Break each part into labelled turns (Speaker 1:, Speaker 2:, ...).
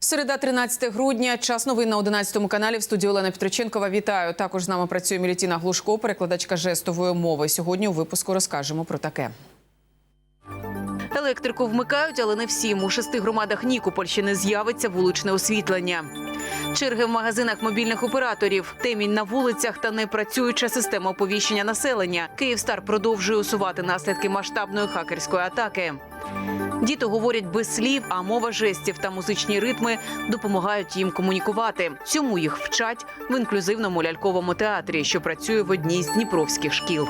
Speaker 1: Середа 13 грудня. Час новин на 11 каналі. В студії Олена Петриченкова. Вітаю. Також з нами працює Мілітіна Глушко, перекладачка жестової мови. Сьогодні у випуску розкажемо про таке.
Speaker 2: Електрику вмикають, але не всім. У шести громадах Нікопольщини з'явиться вуличне освітлення. Черги в магазинах мобільних операторів, темінь на вулицях та непрацююча система оповіщення населення. Київстар продовжує усувати наслідки масштабної хакерської атаки. Діти говорять без слів, а мова жестів та музичні ритми допомагають їм комунікувати. Цьому їх вчать в інклюзивному ляльковому театрі, що працює в одній з дніпровських шкіл.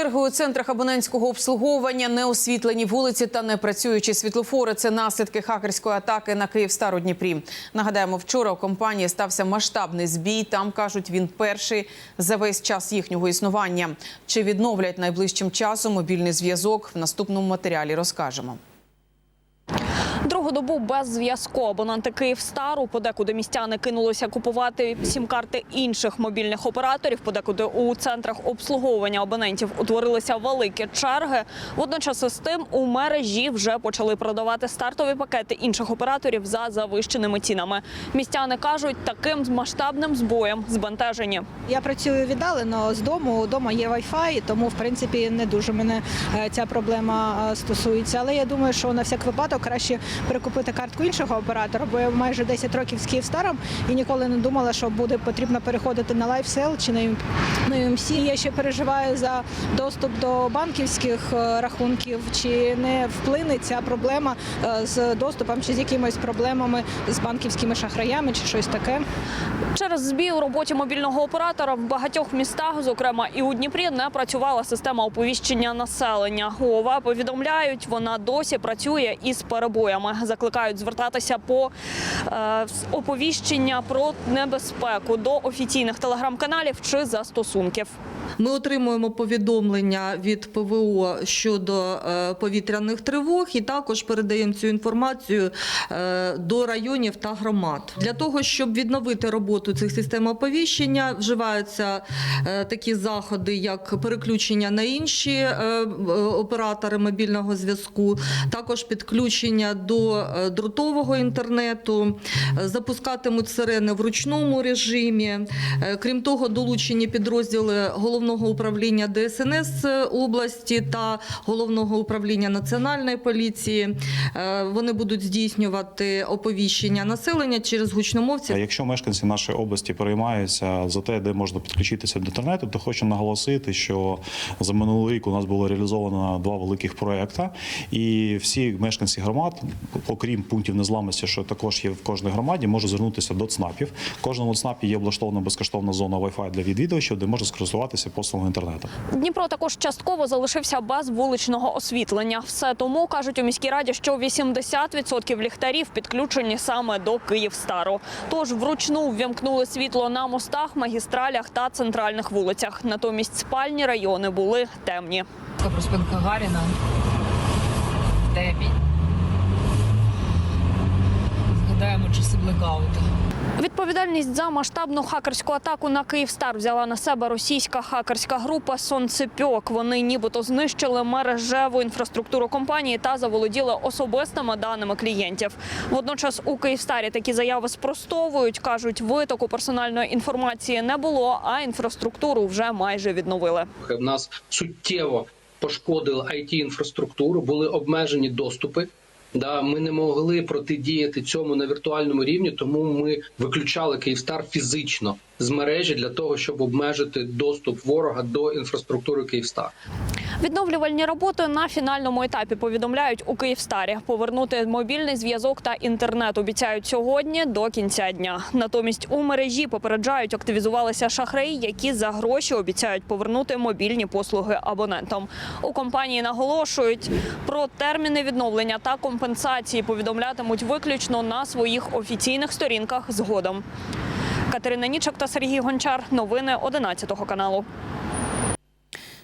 Speaker 1: Черги у центрах абонентського обслуговування, неосвітлені вулиці та непрацюючі світлофори. Це наслідки хакерської атаки на Київстар у Дніпрі. Нагадаємо, вчора у компанії стався масштабний збій. Там кажуть, він перший за весь час їхнього існування. Чи відновлять найближчим часом мобільний зв'язок? В наступному матеріалі розкажемо.
Speaker 3: Другу добу без зв'язку абоненти Київстару подекуди містяни кинулися купувати сім-карти інших мобільних операторів. Подекуди у центрах обслуговування абонентів утворилися великі черги. Водночас із тим у мережі вже почали продавати стартові пакети інших операторів за завищеними цінами. Містяни кажуть, таким масштабним збоєм збентежені.
Speaker 4: Я працюю віддалено з дому. Дома є Wi-Fi, тому в принципі не дуже мене е, ця проблема е, стосується. Але я думаю, що на всяк випадок краще перекупити картку іншого оператора, бо я майже 10 років з Київстаром і ніколи не думала, що буде потрібно переходити на LifeSell чи на UM- UMC. Я ще переживаю за доступ до банківських е, рахунків, чи не вплине ця проблема е, з доступом, чи з якимись проблемами з банківськими шахраями, чи щось таке.
Speaker 3: Через збій у роботі мобільного оператора в багатьох містах, зокрема і у Дніпрі, не працювала система оповіщення населення. ОВА повідомляють, вона досі працює із перебоями. Закликають звертатися по е, оповіщення про небезпеку до офіційних телеграм-каналів чи застосунків.
Speaker 5: Ми отримуємо повідомлення від ПВО щодо е, повітряних тривог і також передаємо цю інформацію е, до районів та громад. Для того, щоб відновити роботу цих систем оповіщення, вживаються такі заходи, як переключення на інші оператори мобільного зв'язку, також підключення до е, дротового інтернету, е, запускатимуть сирени в ручному режимі. Е, Крім того, долучені підрозділи головного управління ДСНС області та головного управління національної поліції. Вони будуть здійснювати оповіщення населення через гучномовців.
Speaker 6: Якщо мешканці нашої області переймаються за те, де можна підключитися до інтернету, то хочу наголосити, що за минулий рік у нас було реалізовано два великих проекти, і всі мешканці громад, окрім пунктів незламності, що також є в кожній громаді, можуть звернутися до ЦНАПів. В кожному ЦНАПі є облаштована безкоштовна зона Wi-Fi для відвідувачів, де можна скористуватися послугами інтернету.
Speaker 3: Дніпро також частково залишився без вуличного освітлення. Все тому кажуть у міській раді, що 80% ліхтарів підключені саме до Київстару. Тож вручну ввімкнули світло на мостах, магістралях та центральних вулицях. Натомість спальні райони були темні.
Speaker 7: Проспілка Гаріна. Темінь. Згадаємо часи блекауту.
Speaker 3: Відповідальність за масштабну хакерську атаку на Київстар взяла на себе російська хакерська група Сонцепьок. Вони нібито знищили мережеву інфраструктуру компанії та заволоділи особистими даними клієнтів. Водночас у Київстарі такі заяви спростовують. кажуть, витоку персональної інформації не було, а інфраструктуру вже майже відновили.
Speaker 8: в нас суттєво пошкодили it інфраструктуру, були обмежені доступи. Да, ми не могли протидіяти цьому на віртуальному рівні, тому ми виключали Київстар фізично з мережі для того, щоб обмежити доступ ворога до інфраструктури Київстар.
Speaker 3: Відновлювальні роботи на фінальному етапі повідомляють у Київстарі. Повернути мобільний зв'язок та інтернет обіцяють сьогодні до кінця дня. Натомість у мережі попереджають, активізувалися шахраї, які за гроші обіцяють повернути мобільні послуги абонентам. У компанії наголошують про терміни відновлення та компенсації повідомлятимуть виключно на своїх офіційних сторінках згодом. Катерина Нічок та Сергій Гончар. Новини 11 каналу.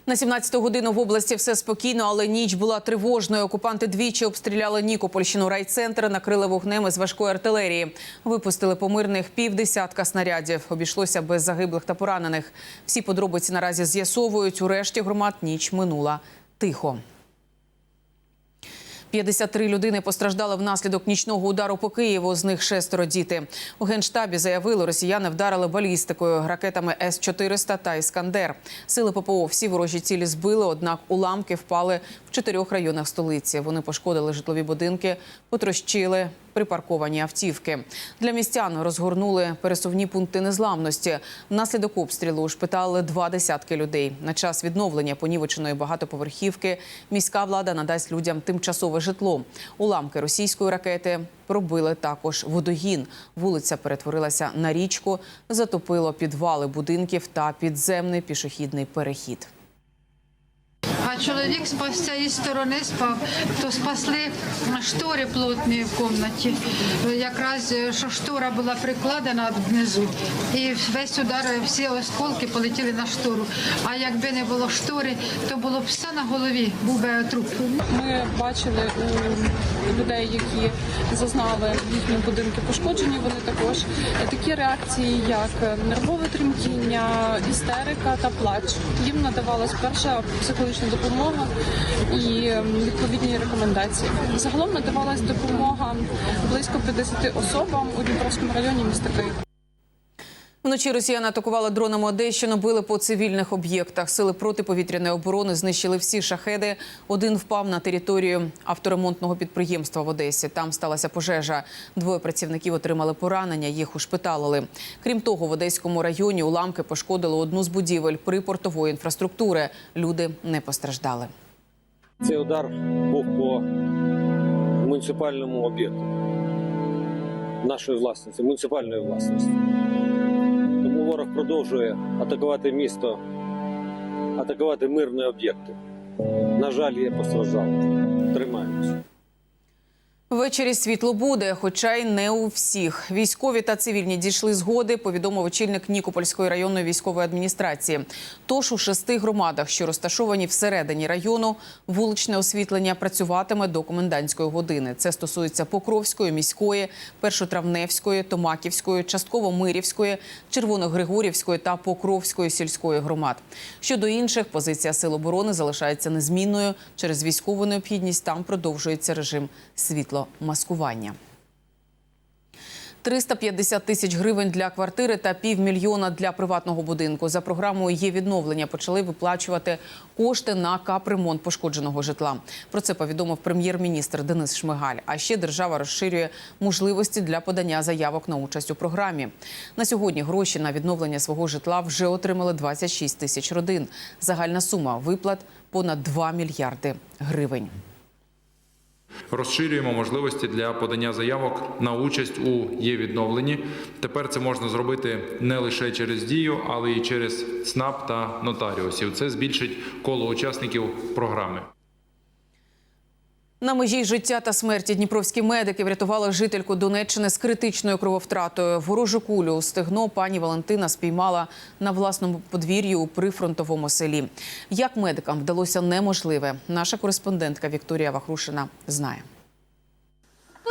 Speaker 1: На 17-ту годину в області все спокійно, але ніч була тривожною. Окупанти двічі обстріляли Нікопольщину райцентр, накрили вогнем із важкої артилерії. Випустили по мирних півдесятка снарядів. Обійшлося без загиблих та поранених. Всі подробиці наразі з'ясовують. У решті громад ніч минула тихо. 53 людини постраждали внаслідок нічного удару по Києву. З них шестеро діти. У генштабі заявили, росіяни вдарили балістикою, ракетами С-400 та Іскандер. Сили ППО всі ворожі цілі збили, однак уламки впали в чотирьох районах столиці. Вони пошкодили житлові будинки, потрощили припарковані автівки. Для містян розгорнули пересувні пункти незламності. Внаслідок обстрілу ушпитали два десятки людей. На час відновлення понівеченої багатоповерхівки міська влада надасть людям тимчасове житло. Уламки російської ракети пробили також водогін. Вулиця перетворилася на річку, затопило підвали будинків та підземний пішохідний перехід.
Speaker 9: Чоловік з цієї сторони спав, то спасли штори плотні в кімнаті. Якраз е, що штора була прикладена внизу, і весь удар, всі осколки полетіли на штору. А якби не було штори, то було б все на голові, був би труп.
Speaker 10: Ми бачили у людей, які зазнали їхні будинки пошкоджені. Вони також такі реакції, як нервове тремтіння, істерика та плач. Їм надавалась перша психологічна допомога і ем, відповідні рекомендації. Загалом надавалась допомога близько 50 особам у Дніпровському районі міста Києва.
Speaker 1: Вночі росіяни атакували дронами Одещину, били по цивільних об'єктах. Сили протиповітряної оборони знищили всі шахеди. Один впав на територію авторемонтного підприємства в Одесі. Там сталася пожежа. Двоє працівників отримали поранення, їх ушпиталили. Крім того, в Одеському районі уламки пошкодили одну з будівель припортової інфраструктури. Люди не постраждали.
Speaker 11: Цей удар був по муніципальному об'єкту нашої власності, муніципальної власності. Ворог продовжує атакувати місто, атакувати мирні об'єкти. На жаль, є постраждалі. Тримаємося.
Speaker 1: Ввечері світло буде, хоча й не у всіх. Військові та цивільні дійшли згоди, повідомив очільник Нікопольської районної військової адміністрації. Тож у шести громадах, що розташовані всередині району, вуличне освітлення працюватиме до комендантської години. Це стосується Покровської, міської, Першотравневської, Томаківської, частково Мирівської, Червоногригорівської та Покровської сільської громад. Щодо інших, позиція сил оборони залишається незмінною. Через військову необхідність там продовжується режим світломаскування. 350 тисяч гривень для квартири та півмільйона для приватного будинку. За програмою є відновлення. Почали виплачувати кошти на капремонт пошкодженого житла. Про це повідомив прем'єр-міністр Денис Шмигаль. А ще держава розширює можливості для подання заявок на участь у програмі. На сьогодні гроші на відновлення свого житла вже отримали 26 тисяч родин. Загальна сума виплат понад 2 мільярди гривень.
Speaker 12: Розширюємо можливості для подання заявок на участь у є-відновленні. Тепер це можна зробити не лише через дію, але й через СНАП та нотаріусів. Це збільшить коло учасників програми.
Speaker 1: На межі життя та смерті дніпровські медики врятували жительку Донеччини з критичною крововтратою. Ворожу кулю у стегно пані Валентина спіймала на власному подвір'ї у прифронтовому селі. Як медикам вдалося неможливе, наша кореспондентка Вікторія Вахрушина знає.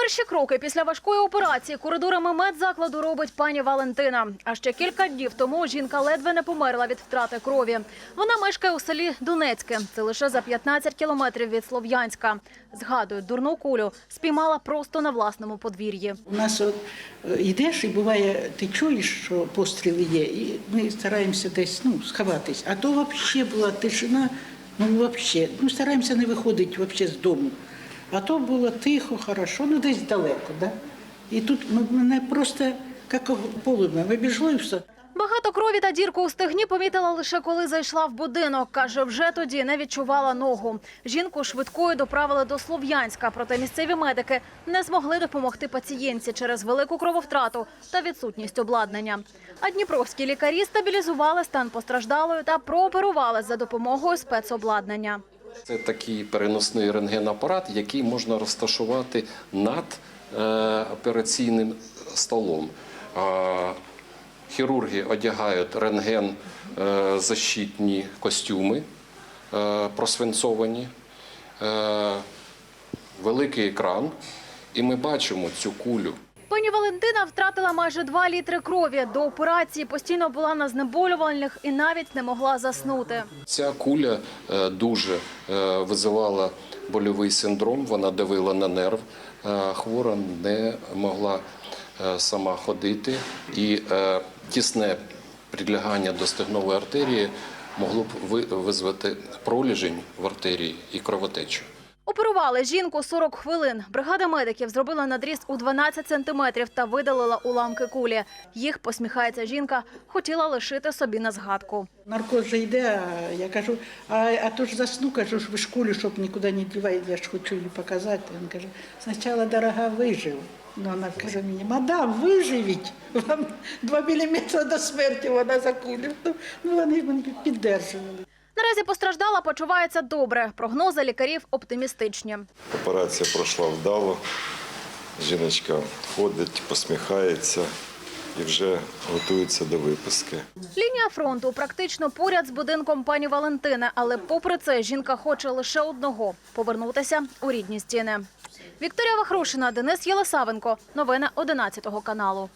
Speaker 13: Перші кроки після важкої операції коридорами медзакладу робить пані Валентина. А ще кілька днів тому жінка ледве не померла від втрати крові. Вона мешкає у селі Донецьке. Це лише за 15 кілометрів від Слов'янська. Згадує, дурну кулю спіймала просто на власному подвір'ї.
Speaker 14: У нас от е, йдеш і буває, ти чуєш, що постріли є, і ми стараємося десь ну, сховатись. А то взагалі була тишина, ну взагалі, ну стараємося не виходити взагалі з дому. А то було тихо, хорошо, ну десь далеко, да? І тут мене просто як полум'я вибіжло і все.
Speaker 13: Багато крові та дірку у стегні помітила лише коли зайшла в будинок. Каже, вже тоді не відчувала ногу. Жінку швидкою доправили до Слов'янська, проте місцеві медики не змогли допомогти пацієнтці через велику крововтрату та відсутність обладнання. А дніпровські лікарі стабілізували стан постраждалої та прооперували за допомогою спецобладнання.
Speaker 15: Це такий переносний рентгенапарат, який можна розташувати над е, операційним столом. Хірурги одягають рентген е, костюми е, просвинцовані, великий екран, і ми бачимо цю кулю.
Speaker 13: Пані Валентина втратила майже 2 літри крові. До операції постійно була на знеболювальних і навіть не могла заснути.
Speaker 15: Ця куля е, дуже е, визивала больовий синдром, вона давила на нерв. Е, Хвора не могла сама ходити, і тісне прилягання до стегнової артерії могло б визвати проліжень в артерії і кровотечу.
Speaker 13: Оперували жінку 40 хвилин. Бригада медиків зробила надріз у 12 сантиметрів та видалила уламки кулі. Їх, посміхається жінка, хотіла лишити собі на згадку.
Speaker 14: Наркоз же йде, а я кажу, а, а то ж засну, кажу, ж ви школі, щоб нікуди не діваєте, я ж хочу її показати. Він каже, спочатку, дорога, вижив. Ну, вона каже мені, мадам, виживіть, вам два міліметри до смерті вона за кулю. Ну, вони мене піддержували.
Speaker 13: Наразі постраждала, почувається добре. Прогнози лікарів оптимістичні.
Speaker 16: Операція пройшла вдало. Жіночка ходить, посміхається і вже готується до виписки.
Speaker 13: Лінія фронту практично поряд з будинком пані Валентини, але попри це жінка хоче лише одного повернутися у рідні стіни. Вікторія Вахрушина, Денис Єлисавенко. Новини 11 каналу.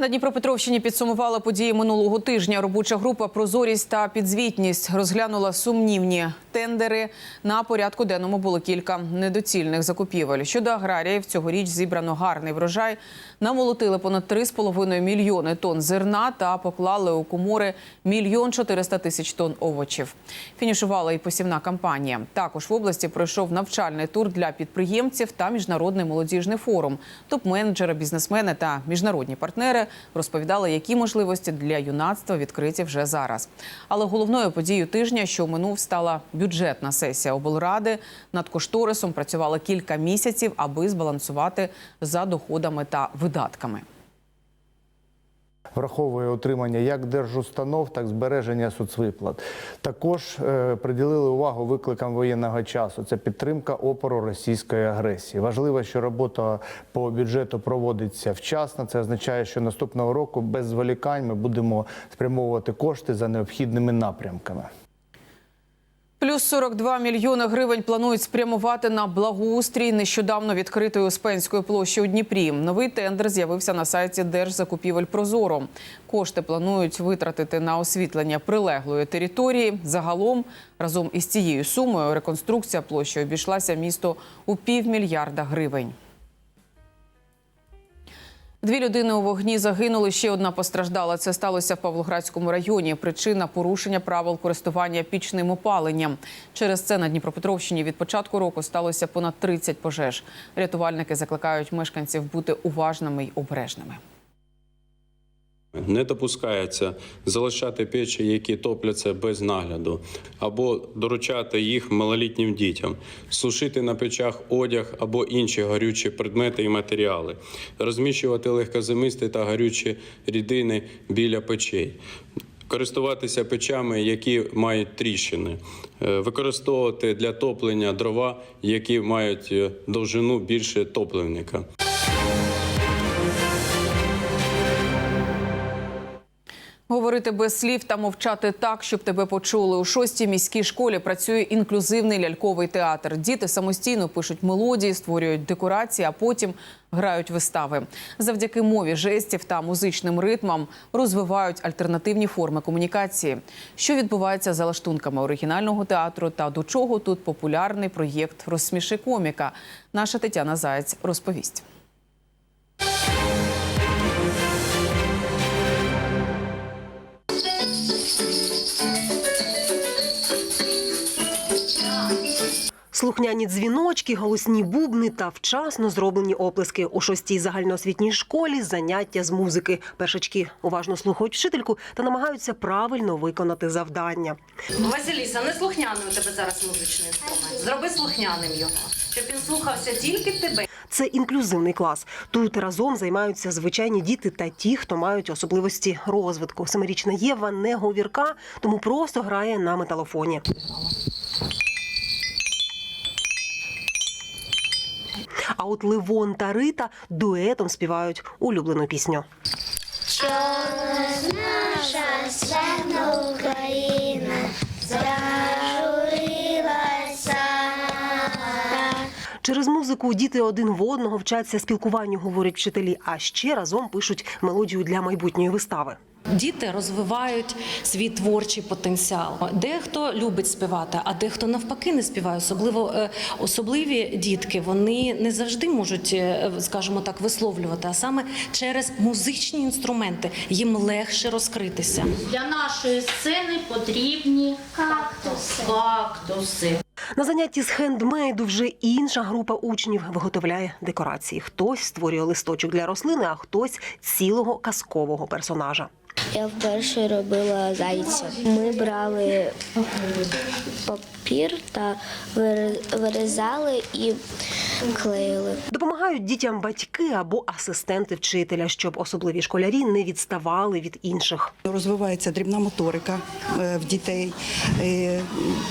Speaker 1: На Дніпропетровщині підсумувала події минулого тижня. Робоча група Прозорість та підзвітність розглянула сумнівні тендери. На порядку денному було кілька недоцільних закупівель. Щодо аграріїв, цьогоріч зібрано гарний врожай. Намолотили понад 3,5 мільйони тонн зерна та поклали у комори мільйон 400 тисяч тонн овочів. Фінішувала і посівна кампанія. Також в області пройшов навчальний тур для підприємців та міжнародний молодіжний форум. Топ-менеджери, бізнесмени та міжнародні партнери розповідали, які можливості для юнацтва відкриті вже зараз. Але головною подією тижня, що минув, стала бюджетна сесія облради. Над кошторисом працювали кілька місяців, аби збалансувати за доходами та видатками.
Speaker 17: враховує отримання як держустанов, так і збереження соцвиплат. Також е, приділили увагу викликам воєнного часу. Це підтримка опору російської агресії. Важливо, що робота по бюджету проводиться вчасно. Це означає, що наступного року без зволікань ми будемо спрямовувати кошти за необхідними напрямками.
Speaker 1: Плюс 42 мільйони гривень планують спрямувати на благоустрій нещодавно відкритої Успенської площі у Дніпрі. Новий тендер з'явився на сайті Держзакупівель Прозоро. Кошти планують витратити на освітлення прилеглої території. Загалом разом із цією сумою реконструкція площі обійшлася місту у півмільярда гривень. Дві людини у вогні загинули. Ще одна постраждала. Це сталося в Павлоградському районі. Причина порушення правил користування пічним опаленням. Через це на Дніпропетровщині від початку року сталося понад 30 пожеж. Рятувальники закликають мешканців бути уважними й обережними.
Speaker 18: Не допускається залишати печі, які топляться без нагляду, або доручати їх малолітнім дітям, сушити на печах одяг або інші горючі предмети і матеріали, розміщувати легкозимисті та горючі рідини біля печей. Користуватися печами, які мають тріщини, Е, використовувати для топлення дрова, які мають е, довжину більше топливника.
Speaker 1: Говорити без слів та мовчати так, щоб тебе почули. У шостій міській школі працює інклюзивний ляльковий театр. Діти самостійно пишуть мелодії, створюють декорації, а потім грають вистави. Завдяки мові жестів та музичним ритмам розвивають альтернативні форми комунікації. Що відбувається за лаштунками оригінального театру та до чого тут популярний проєкт Розсміши коміка. Наша Тетяна Заєць розповість.
Speaker 19: Слухняні дзвіночки, голосні бубни та вчасно зроблені оплески. У шостій загальноосвітній школі заняття з музики. Першачки уважно слухають вчительку та намагаються правильно виконати завдання.
Speaker 20: Василіса, не слухняний у тебе зараз музичний інструмент. Зроби слухняним його, щоб він слухався тільки тебе.
Speaker 19: Це інклюзивний клас. Тут разом займаються звичайні діти та ті, хто мають особливості розвитку. Семирічна Єва не говірка, тому просто грає на металофоні. А от Ливон та Рита дуетом співають улюблену пісню.
Speaker 21: наша славна Україна.
Speaker 19: Через музику діти один в одного вчаться спілкуванню, говорять вчителі, а ще разом пишуть мелодію для майбутньої вистави.
Speaker 20: Діти розвивають свій творчий потенціал. Дехто любить співати, а дехто навпаки не співає. Особливо е, особливі дітки вони не завжди можуть, е, скажімо так, висловлювати, а саме через музичні інструменти їм легше розкритися.
Speaker 21: Для нашої сцени потрібні кактуси. Кактуси.
Speaker 19: На занятті з хендмейду вже інша група учнів виготовляє декорації. Хтось створює листочок для рослини, а хтось цілого казкового персонажа.
Speaker 21: Я вперше робила зайця. Ми брали папір та вирізали і клеїли.
Speaker 19: Допомагають дітям батьки або асистенти вчителя, щоб особливі школярі не відставали від інших.
Speaker 22: Розвивається дрібна моторика е, в дітей, е,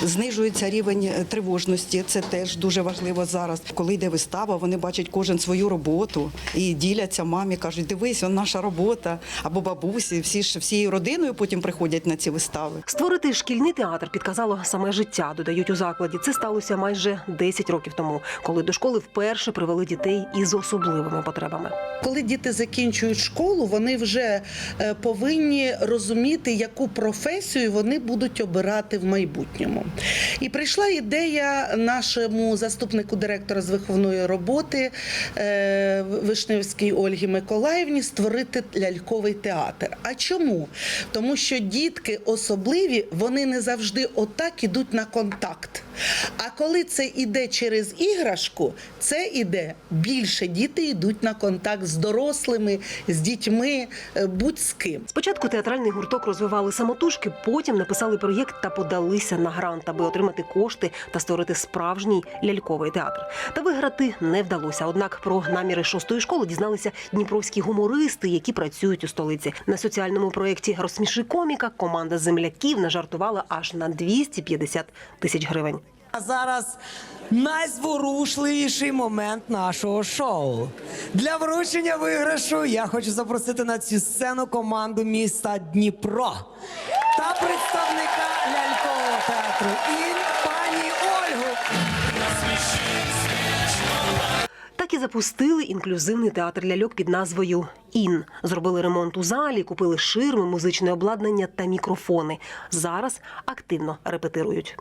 Speaker 22: знижується рівень тривожності. Це теж дуже важливо зараз. Коли йде вистава, вони бачать кожен свою роботу і діляться мамі, кажуть, дивись, он наша робота або бабусі. Всі ж всією родиною потім приходять на ці вистави.
Speaker 19: Створити шкільний театр підказало саме життя, додають у закладі. Це сталося майже 10 років тому, коли до школи вперше привели дітей із особливими потребами.
Speaker 23: Коли діти закінчують школу, вони вже е, повинні розуміти, яку професію вони будуть обирати в майбутньому. І прийшла ідея нашому заступнику директора з виховної роботи е, Вишневській Ольгі Миколаївні створити ляльковий театр. А чому? Тому що дітки особливі, вони не завжди отак ідуть на контакт. А коли це іде через іграшку, це іде більше діти йдуть на контакт з дорослими, з дітьми, е, будь з ким.
Speaker 19: Спочатку театральний гурток розвивали самотужки, потім написали проєкт та подалися на грант, аби отримати кошти та створити справжній ляльковий театр. Та виграти не вдалося. Однак про наміри шостої школи дізналися дніпровські гумористи, які працюють у столиці. На соціальному проєкті Розсміши коміка команда земляків нажартувала аж на 250 тисяч гривень.
Speaker 24: А зараз найзворушливіший момент нашого шоу. Для вручення виграшу я хочу запросити на цю сцену команду міста Дніпро та представника лялькового театру і пані Ольгу.
Speaker 19: Так запустили інклюзивний театр ляльок під назвою Ін. Зробили ремонт у залі, купили ширми, музичне обладнання та мікрофони. Зараз активно репетирують.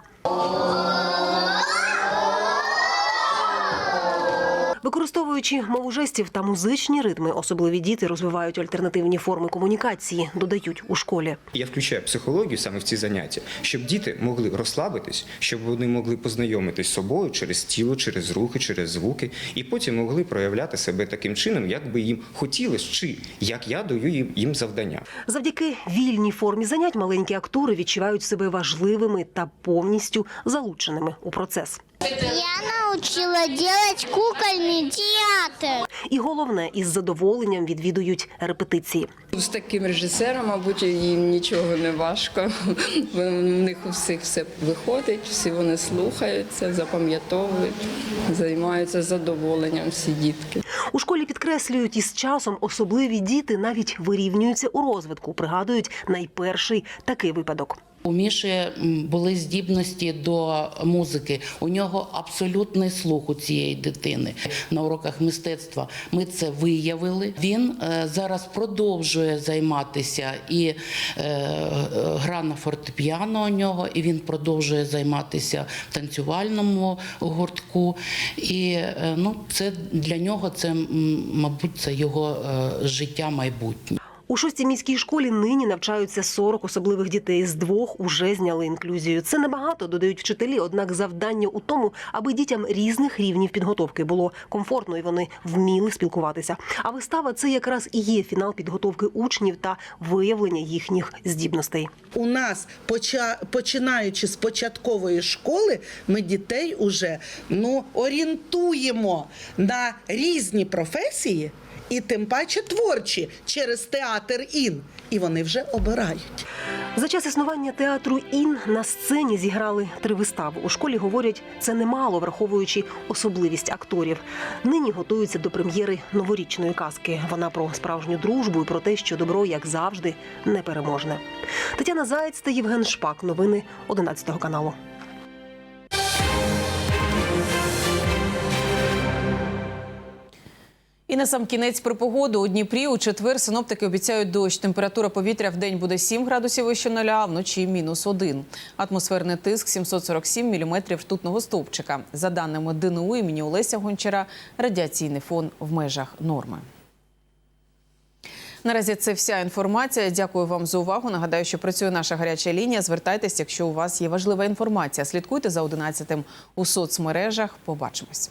Speaker 19: Використовуючи мову жестів та музичні ритми, особливі діти розвивають альтернативні форми комунікації, додають у школі.
Speaker 25: Я включаю психологію саме в ці заняття, щоб діти могли розслабитись, щоб вони могли познайомитись з собою через тіло, через рухи, через звуки, і потім могли проявляти себе таким чином, як би їм хотілося, чи як я даю їм, їм завдання.
Speaker 19: Завдяки вільній формі занять маленькі актори відчувають себе важливими та повністю залученими у процес.
Speaker 21: Я научила делать кукольный театр.
Speaker 19: І головне, із задоволенням відвідують репетиції.
Speaker 26: З таким режисером, мабуть, їм нічого не важко. В них у всіх все виходить, всі вони слухаються, запам'ятовують, займаються задоволенням всі дітки.
Speaker 19: У школі підкреслюють, із часом особливі діти навіть вирівнюються у розвитку. Пригадують найперший такий випадок.
Speaker 27: У Міші були здібності до музики. У нього абсолютний слух у цієї дитини на уроках мистецтва. Ми це виявили. Він е, зараз продовжує займатися і е, гра на фортепіано у нього, і він продовжує займатися в танцювальному гуртку. І е, ну, це для нього це, мабуть, це його життя майбутнє.
Speaker 19: У шостій міській школі нині навчаються 40 особливих дітей. З двох уже зняли інклюзію. Це небагато, додають вчителі. Однак завдання у тому, аби дітям різних рівнів підготовки було комфортно і вони вміли спілкуватися. А вистава це якраз і є фінал підготовки учнів та виявлення їхніх здібностей.
Speaker 23: У нас, починаючи з початкової школи, ми дітей уже ну, орієнтуємо на різні професії. І тим паче творчі через театр ін. І вони вже обирають.
Speaker 19: За час існування театру ін на сцені зіграли три вистави. У школі говорять, це немало, враховуючи особливість акторів. Нині готуються до прем'єри новорічної казки. Вона про справжню дружбу і про те, що добро, як завжди, непереможне. Тетяна Заєць та Євген Шпак. Новини 11 каналу.
Speaker 1: І на сам кінець про погоду у Дніпрі у четвер синоптики обіцяють дощ. Температура повітря в день буде 7 градусів вище нуля, а вночі мінус 1. Атмосферний тиск 747 міліметрів ртутного стовпчика. За даними ДНУ імені Олеся Гончара, радіаційний фон в межах норми. Наразі це вся інформація. Дякую вам за увагу. Нагадаю, що працює наша гаряча лінія. Звертайтеся, якщо у вас є важлива інформація. Слідкуйте за 11 у соцмережах. Побачимось.